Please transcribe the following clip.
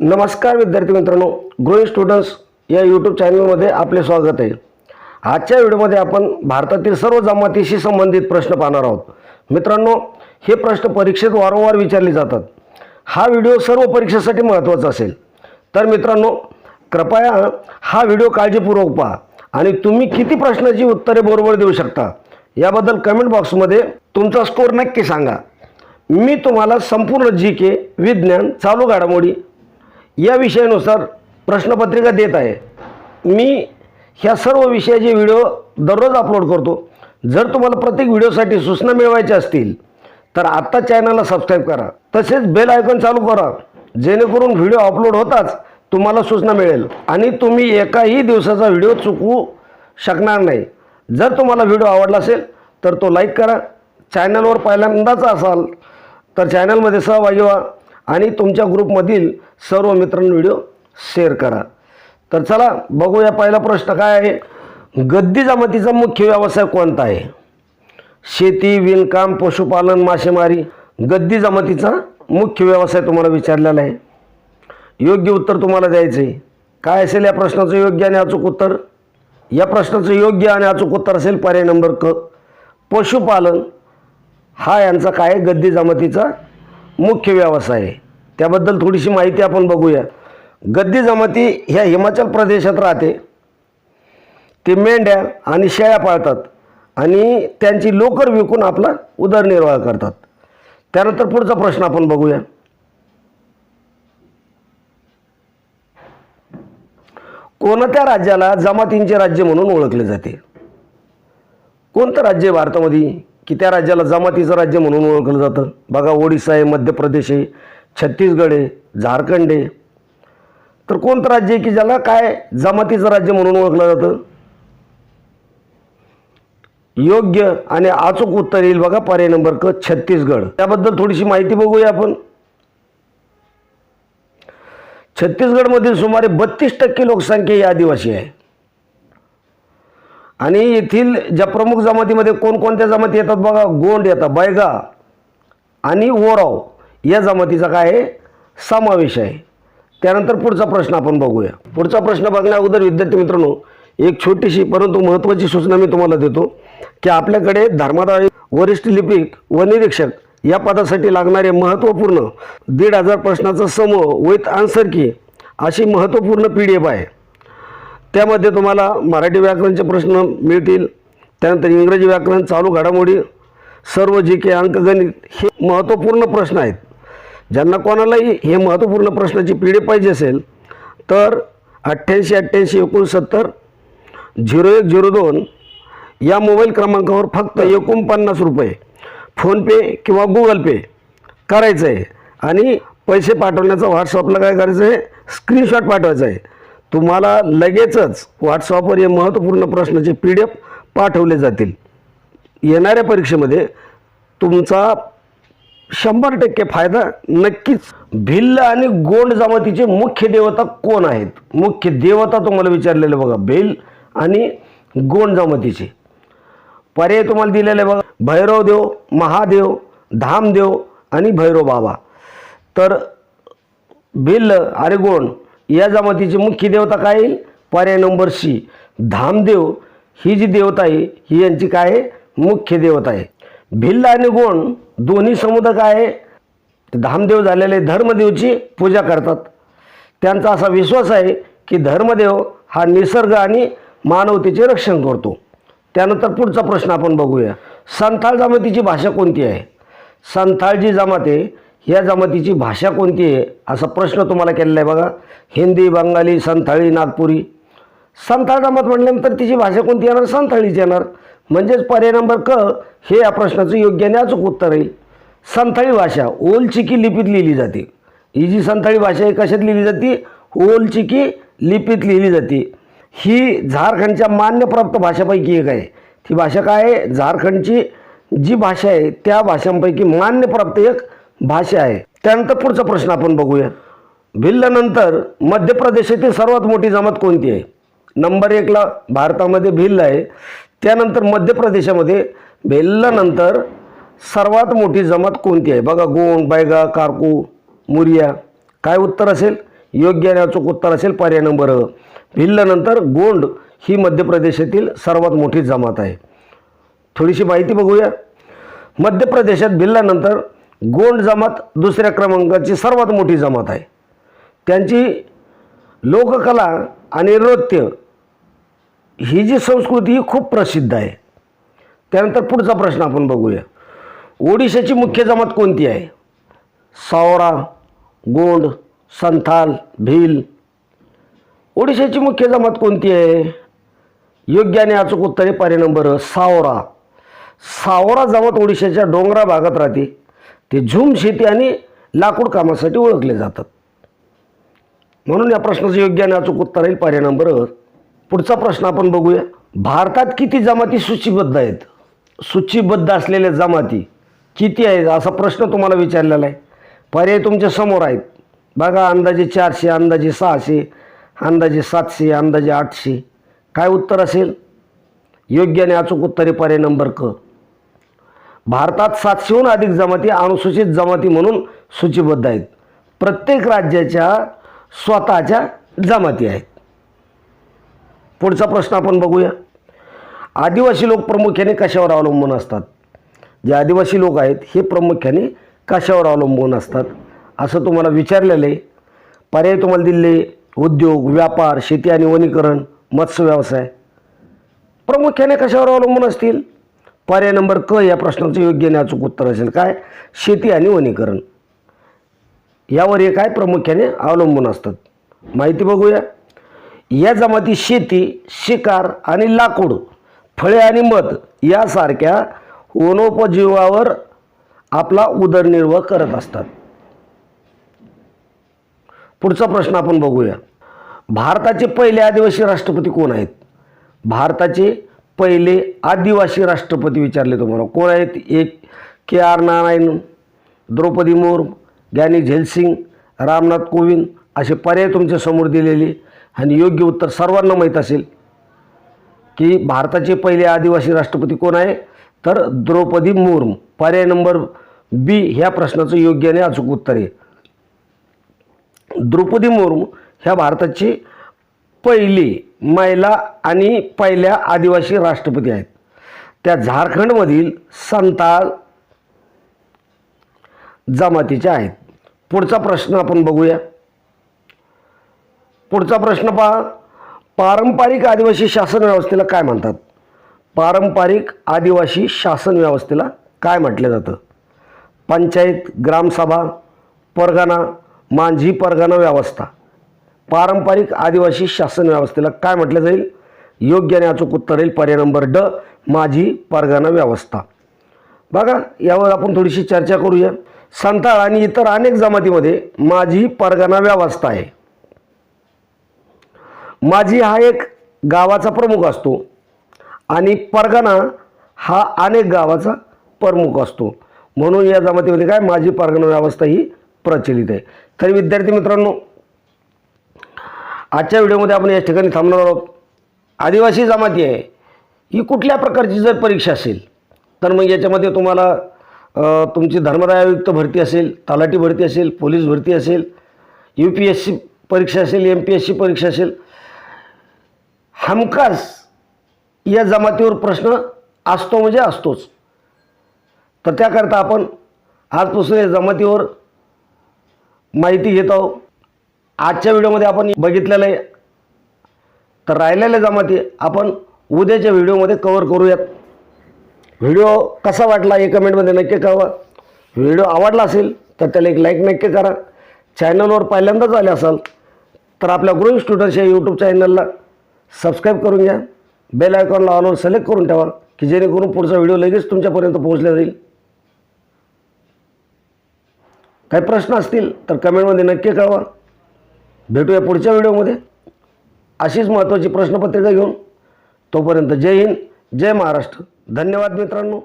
नमस्कार विद्यार्थी मित्रांनो ग्रोईंग स्टुडंट्स या यूट्यूब चॅनलमध्ये आपले स्वागत आहे. आजच्या व्हिडिओमध्ये आपण भारतातील सर्व जमातीशी संबंधित प्रश्न पाहणार आहोत. मित्रांनो हे प्रश्न परीक्षेत वारंवार विचारले जातात. हा व्हिडिओ सर्व परीक्षेसाठी महत्त्वाचा असेल. तर मित्रांनो कृपया हा व्हिडिओ काळजीपूर्वक पहा आणि तुम्ही किती प्रश्नाची उत्तरे बरोबर देऊ शकता याबद्दल कमेंट बॉक्समध्ये तुमचा स्कोर नक्की सांगा. मी तुम्हाला संपूर्ण जी के विज्ञान चालू घडामोडी या विषयानुसार प्रश्नपत्रिका देत आहे. मी ह्या सर्व विषयाचे व्हिडिओ दररोज अपलोड करतो. जर तुम्हाला प्रत्येक व्हिडिओसाठी सूचना मिळवायच्या असतील तर आत्ता चॅनलला सबस्क्राईब करा. तसेच बेल आयकॉन चालू करा. जेणेकरून व्हिडिओ अपलोड होताच तुम्हाला सूचना मिळेल आणि तुम्ही एकाही दिवसाचा व्हिडिओ चुकवू शकणार नाही. जर तुम्हाला व्हिडिओ आवडला असेल तर तो लाईक करा. चॅनलवर पहिल्यांदाच असाल तर चॅनलमध्ये सहभागी व्हा. आणि तुमच्या ग्रुपमधील सर्व मित्रांनो व्हिडिओ शेअर करा. तर चला बघूया पहिला प्रश्न काय आहे. गद्दी जमातीचा मुख्य व्यवसाय कोणता आहे? शेती विणकाम पशुपालन मासेमारी. गद्दी जमातीचा मुख्य व्यवसाय तुम्हाला विचारलेला आहे. योग्य उत्तर तुम्हाला द्यायचं आहे. काय असेल या प्रश्नाचं योग्य आणि अचूक उत्तर? या प्रश्नाचं योग्य आणि अचूक उत्तर असेल पर्याय नंबर क. पशुपालन हा यांचा काय आहे? गद्दी जमातीचा मुख्य व्यवसाय आहे. त्याबद्दल थोडीशी माहिती आपण बघूया. गद्दी जमाती ह्या हिमाचल प्रदेशात राहते. ते मेंढ्या आणि शेळ्या पाळतात आणि त्यांची लोकर विकून आपला उदरनिर्वाह करतात. त्यानंतर पुढचा प्रश्न आपण बघूया. कोणत्या राज्याला जमातींचे राज्य म्हणून ओळखले जाते? कोणतं राज्य भारतामध्ये? की त्या राज्याला जमातीचं राज्य म्हणून ओळखलं जातं. बघा ओडिसा आहे मध्य प्रदेश आहे छत्तीसगड आहे झारखंड आहे. तर कोणतं राज्य आहे की ज्याला काय जमातीचं राज्य म्हणून ओळखलं जातं? योग्य आणि अचूक उत्तर येईल बघा पर्याय नंबर क छत्तीसगड. त्याबद्दल थोडीशी माहिती बघूया आपण. छत्तीसगडमधील सुमारे बत्तीस टक्के लोकसंख्या ही आदिवासी आहे. आणि येथील ज्या प्रमुख जमातीमध्ये कोणकोणत्या जमाती येतात बघा? गोंड येतात बैगा आणि ओराव या जमातीचा काय आहे? समावेश आहे. त्यानंतर पुढचा प्रश्न आपण बघूया. पुढचा प्रश्न बघण्या अगोदर विद्यार्थी मित्रांनो एक छोटीशी परंतु महत्त्वाची सूचना मी तुम्हाला देतो की आपल्याकडे धर्मादाय वरिष्ठ लिपिक व निरीक्षक या पदासाठी लागणारे महत्त्वपूर्ण दीड हजार प्रश्नाचा समूह विथ आन्सर की अशी महत्त्वपूर्ण पी डी एफ आहे. त्यामध्ये तुम्हाला मराठी व्याकरणचे प्रश्न मिळतील. त्यानंतर इंग्रजी व्याकरण चालू घडामोडी सर्व जी के अंकगणित हे महत्त्वपूर्ण प्रश्न आहेत. ज्यांना कोणालाही हे महत्त्वपूर्ण प्रश्नाची पी पाहिजे असेल तर अठ्ठ्याऐंशी अठ्ठ्याऐंशी एकोणसत्तर झिरो एक झिरो दोन या मोबाईल क्रमांकावर फक्त एकोणपन्नास रुपये फोनपे किंवा गुगल पे करायचं आहे आणि पैसे पाठवण्याचा व्हॉट्सअपला काय करायचं आहे स्क्रीनशॉट पाठवायचा आहे तुम्हाला लगेचच व्हॉट्सअपवर हे महत्त्वपूर्ण प्रश्नाचे पी डी एफ पाठवले जातील. येणाऱ्या परीक्षेमध्ये तुमचा शंभर टक्के फायदा नक्कीच भिल्ल आणि गोंड जमातीचे मुख्य देवता कोण आहेत? मुख्य देवता तुम्हाला विचारलेले बघा भिल आणि गोंड जमातीचे. पर्याय तुम्हाला दिलेले बघा भैरव देव महादेव धामदेव आणि भैरव बाबा. तर भिल्ल आणि गोंड या जमातीची मुख्य देवता काय येईल? पर्याय नंबर सी. धामदेव. ही जी देवता आहे ही यांची काय आहे? मुख्य देवता आहे. भिल्ल आणि गोंड दोन्ही समुदाय काय आहे? धामदेव झालेले धर्मदेवची पूजा करतात. त्यांचा असा विश्वास आहे की धर्मदेव हा निसर्ग आणि मानवतेचे रक्षण करतो. त्यानंतर पुढचा प्रश्न आपण बघूया. संथाळ जमातीची भाषा कोणती आहे? संथाळ जी जमात आहे या जमातीची भाषा कोणती आहे? असा प्रश्न तुम्हाला केलेला आहे बघा. हिंदी बंगाली संथाळी नागपुरी. संथाळ जमात म्हटल्यानंतर तिची भाषा कोणती येणार? संथाळीच येणार. म्हणजेच पर्याय नंबर क हे या प्रश्नाचं योग्य आणि अचूक उत्तर येईल संथाळी भाषा ओलचिकी लिपीत लिहिली जाते. ही जी संथाळी भाषा आहे कशात लिहिली जाते? ओलचिकी लिपीत लिहिली जाते. ही झारखंडच्या मान्यप्राप्त भाषापैकी एक आहे. ती भाषा काय आहे? झारखंडची जी भाषा आहे त्या भाषांपैकी मान्यप्राप्त एक भाषा आहे. त्यानंतर पुढचा प्रश्न आपण बघूया भिल्लनंतर मध्य प्रदेशातील सर्वात मोठी जमात कोणती आहे? नंबर एकला भारतामध्ये भिल्ल आहे. त्यानंतर मध्य प्रदेशामध्ये भिल्लनंतर सर्वात मोठी जमात कोणती आहे? बघा गोंड बैगा कारकू मुरिया. काय उत्तर असेल? योग्य आणि अचूक उत्तर असेल पर्याय नंबर अ. भिल्लनंतर गोंड ही मध्य प्रदेशातील सर्वात मोठी जमात आहे. थोडीशी माहिती बघूया. मध्य प्रदेशात भिल्लानंतर गोंड जमात दुसऱ्या क्रमांकाची सर्वात मोठी जमात आहे. त्यांची लोककला आणि नृत्य ही जी संस्कृती ही खूप प्रसिद्ध आहे. त्यानंतर पुढचा प्रश्न आपण बघूया. ओडिशाची मुख्य जमात कोणती आहे? सावरा गोंड संथाल भील ओडिशाची मुख्य जमात कोणती आहे? योग्य आणि अचूक उत्तरे पर्याय नंबर सावरा. सावरा जमात ओडिशाच्या डोंगरा भागात राहते. ते झूम शेती आणि लाकूड कामासाठी ओळखले जातात. म्हणून या प्रश्नाचं योग्य आणि अचूक उत्तर राहील पर्याय नंबर पुढचा प्रश्न आपण बघूया. भारतात किती जमाती सूचीबद्ध आहेत? सूचीबद्ध असलेल्या जमाती किती आहेत? असा प्रश्न तुम्हाला विचारलेला आहे. पर्याय तुमच्यासमोर आहेत. बघा अंदाजे चारशे अंदाजे सहाशे अंदाजे सातशे अंदाजे आठशे. काय उत्तर असेल? योग्य आणि अचूक उत्तरे पर्याय नंबर क. भारतात सातशेहून अधिक जमाती अनुसूचित जमाती म्हणून सूचीबद्ध आहेत. प्रत्येक राज्याच्या स्वतःच्या जमाती आहेत. पुढचा प्रश्न आपण बघूया. आदिवासी लोक प्रामुख्याने कशावर अवलंबून असतात? जे आदिवासी लोक आहेत हे प्रामुख्याने कशावर अवलंबून असतात? असं तुम्हाला विचारलेलं आहे. पर्याय तुम्हाला दिले उद्योग व्यापार शेती आणि वनीकरण मत्स्य व्यवसाय प्रामुख्याने कशावर अवलंबून असतील? पर्याय नंबर क या प्रश्नाचं योग्य आणि अचूक उत्तर असेल. काय? शेती आणि वनीकरण. यावर हे काय प्रामुख्याने अवलंबून असतात. माहिती बघूया. या जमाती शेती शिकार आणि लाकूड फळे आणि मध यासारख्या वनोपजीवावर आपला उदरनिर्वाह करत असतात. पुढचा प्रश्न आपण बघूया. भारताचे पहिले आदिवासी राष्ट्रपती कोण आहेत? भारताचे पहिले आदिवासी राष्ट्रपती विचारले तुम्हाला कोण आहेत? एक के आर नारायण द्रौपदी मुर्मू ज्ञानी झेलसिंग रामनाथ कोविंद असे पर्याय तुमच्यासमोर दिलेले आणि योग्य उत्तर सर्वांना माहीत असेल की भारताचे पहिले आदिवासी राष्ट्रपती कोण आहे? तर द्रौपदी मुर्मू. पर्याय नंबर बी ह्या प्रश्नाचं योग्य आणि अचूक उत्तर आहे. द्रौपदी मुर्मू ह्या भारताची पहिली महिला आणि पहिल्या आदिवासी राष्ट्रपती आहेत. त्या झारखंडमधील संताल जमातीच्या आहेत. पुढचा प्रश्न आपण बघूया. पुढचा प्रश्न पहा. पारंपरिक आदिवासी शासन व्यवस्थेला काय म्हणतात? पारंपरिक आदिवासी शासन व्यवस्थेला काय म्हटलं जातं? पंचायत ग्रामसभा परगणा मांझी परगणा व्यवस्था. पारंपरिक आदिवासी शासन व्यवस्थेला काय म्हटलं जाईल? योग्य आणि अचूक उत्तर येईल. पर्याय नंबर ड माझी परगणा व्यवस्था. बघा यावर आपण थोडीशी चर्चा करूया. संताळ आणि इतर अनेक जमातीमध्ये माझी परगणा व्यवस्था आहे. माझी हा एक गावाचा प्रमुख असतो आणि परगणा हा अनेक गावाचा प्रमुख असतो. म्हणून या जमातीमध्ये काय? माझी परगणा व्यवस्था ही प्रचलित आहे. तर विद्यार्थी मित्रांनो आजच्या व्हिडिओमध्ये आपण या ठिकाणी थांबणार आहोत. आदिवासी जमाती आहे. ही कुठल्या प्रकारची जर परीक्षा असेल तर मग याच्यामध्ये तुम्हाला तुमची धर्मदाय आयुक्त भरती असेल तलाठी भरती असेल पोलीस भरती असेल यू पी एस सी परीक्षा असेल एम पी एस सी परीक्षा असेल हमखास या जमातीवर प्रश्न असतो म्हणजे असतोच. तर त्याकरता आपण आजपासून या जमातीवर माहिती घेत आहोत. आजच्या व्हिडिओमध्ये आपण बघितलेलं आहे. तर राहिलेल्या जमाती आपण उद्याच्या व्हिडिओमध्ये कवर करूयात. व्हिडिओ कसा वाटला हे कमेंटमध्ये नक्की कळवा. व्हिडिओ आवडला असेल तर त्याला एक लाईक नक्की करा. चॅनलवर पहिल्यांदाच आले असाल तर आपल्या ग्रोईंग स्टुडंट्स या यूट्यूब चॅनलला सबस्क्राईब करून घ्या. बेल आयकॉनला ऑलवर सिलेक्ट करून ठेवा की जेणेकरून पुढचा व्हिडिओ लगेच तुमच्यापर्यंत पोहोचला जाईल. काही प्रश्न असतील तर कमेंटमध्ये नक्की कळवा. भेटूया पुढच्या व्हिडिओमध्ये. अशीच महत्त्वाची प्रश्नपत्रिका घेऊन तोपर्यंत जय हिंद जय महाराष्ट्र. धन्यवाद मित्रांनो.